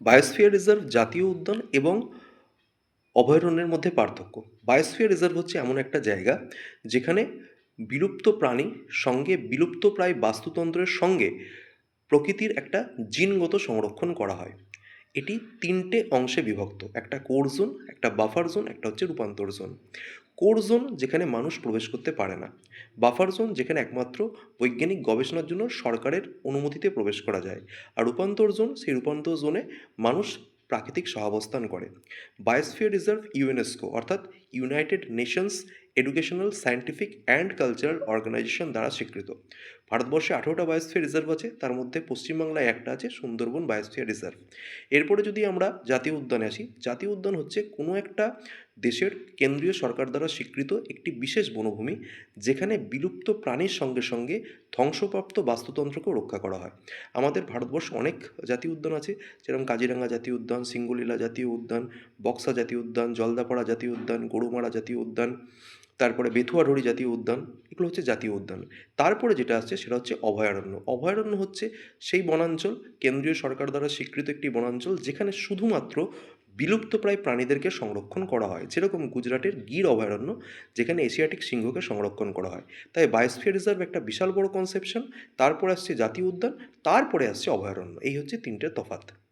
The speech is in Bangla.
বায়োস্ফিয়ার রিজার্ভ জাতীয় উদ্যান এবং অভয়ারণ্যের মধ্যে পার্থক্য। বায়োস্ফিয়ার রিজার্ভ হচ্ছে এমন একটা জায়গা যেখানে বিলুপ্ত প্রাণী সঙ্গে বিলুপ্তপ্রায় বাস্তুতন্ত্রের সঙ্গে প্রকৃতির একটা জিনগত সংরক্ষণ করা হয়। এটি তিনটে অংশে বিভক্ত। একটা কোর জোন, একটা বাফার জোন, একটা হচ্ছে রূপান্তর জোন। কোর জোন যেখানে মানুষ প্রবেশ করতে পারে না। বাফার জোন যেখানে একমাত্র বৈজ্ঞানিক গবেষণার জন্য সরকারের অনুমতিতে প্রবেশ করা যায়। আর রূপান্তর জোন সেই রূপান্তর জোনে মানুষ প্রাকৃতিক সহাবস্থান করে। বায়োস্ফিয়ার রিজার্ভ ইউনেস্কো অর্থাৎ United Nations Educational Scientific and Cultural Organization দ্বারা স্বীকৃত। ভারতবর্ষে আঠেরোটা বায়োস্ফিয়ার রিজার্ভ আছে, তার মধ্যে পশ্চিমবাংলায় একটা আছে, সুন্দরবন বায়োস্ফিয়ার রিজার্ভ এরপরে যদি আমরা জাতীয় উদ্যানে আসি, জাতীয় উদ্যান হচ্ছে কোনো একটা দেশের কেন্দ্রীয় সরকার দ্বারা স্বীকৃত একটি বিশেষ বনভূমি, যেখানে বিলুপ্ত প্রাণীর সঙ্গে সঙ্গে ধ্বংসপ্রাপ্ত বাস্তুতন্ত্রকেও রক্ষা করা হয়। আমাদের ভারতবর্ষ অনেক জাতীয় উদ্যান আছে, যেরকম কাজিরাঙ্গা জাতীয় উদ্যান, সিঙ্গলীলা জাতীয় উদ্যান, বক্সা জাতীয় উদ্যান, জলদাপাড়া জাতীয় উদ্যান, গরুমারা জাতীয় উদ্যান তারপরে বেথুয়াঢড়ি জাতীয় উদ্যান, এগুলো হচ্ছে জাতীয় উদ্যান। তারপরে যেটা আসছে সেটা হচ্ছে অভয়ারণ্য। অভয়ারণ্য হচ্ছে সেই বনাঞ্চল, কেন্দ্রীয় সরকার দ্বারা স্বীকৃত একটি বনাঞ্চল, যেখানে শুধুমাত্র বিলুপ্তপ্রায় প্রাণীদেরকে সংরক্ষণ করা হয়। যেরকম গুজরাটের গির অভয়ারণ্য, যেখানে এশিয়াটিক সিংহকে সংরক্ষণ করা হয়। তাই বায়োস্ফিয়ার রিজার্ভ একটা বিশাল বড় কনসেপশন তারপরে আসছে জাতীয় উদ্যান, তারপরে আসছে অভয়ারণ্য। এই হচ্ছে তিনটে তফাৎ।